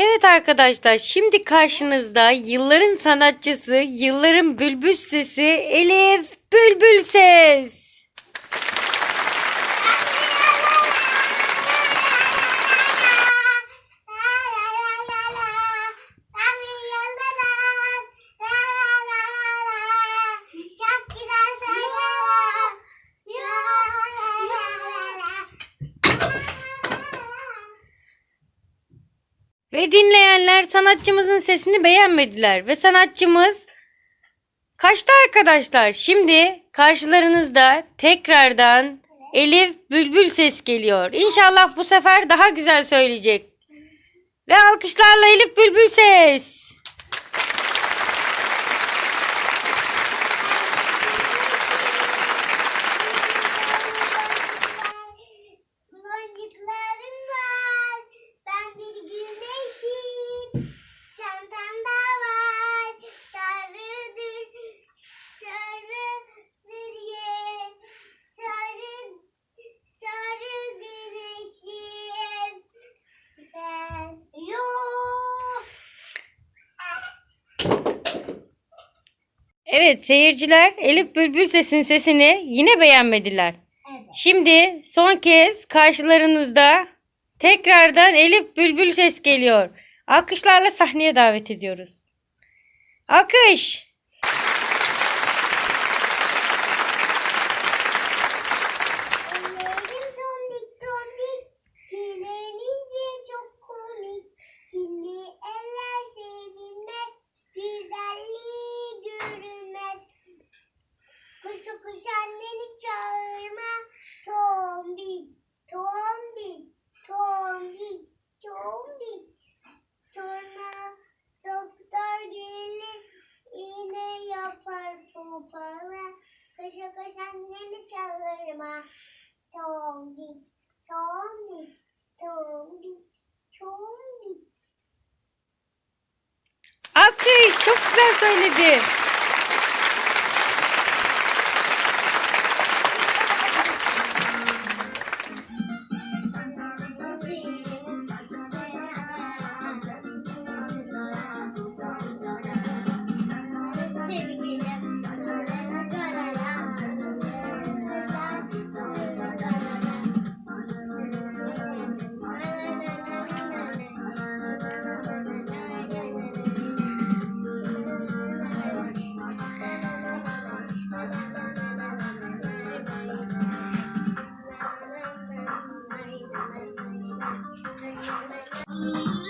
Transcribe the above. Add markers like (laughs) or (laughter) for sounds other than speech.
Evet arkadaşlar şimdi karşınızda yılların sanatçısı, yılların bülbül sesi Elif Ve dinleyenler sanatçımızın sesini beğenmediler ve sanatçımız kaçtı arkadaşlar. Şimdi karşılarınızda tekrardan Elif Bülbül ses geliyor. İnşallah bu sefer daha güzel söyleyecek. Ve alkışlarla Elif Bülbül ses. Evet seyirciler Elif Bülbül sesin sesini yine beğenmediler. Evet. Şimdi son kez karşılarınızda tekrardan Elif Bülbül ses geliyor. Alkışlarla sahneye davet ediyoruz. Alkış. Anneni çağırma, tombik, tombik, tombik, tombik. Sonra doktor gelir, iğne yapar pompala. Kuşu kuş anneni çağırma. Tombik, tombik, tombik, tombik. Alkış. Çok güzel söyledi. Bye. (laughs)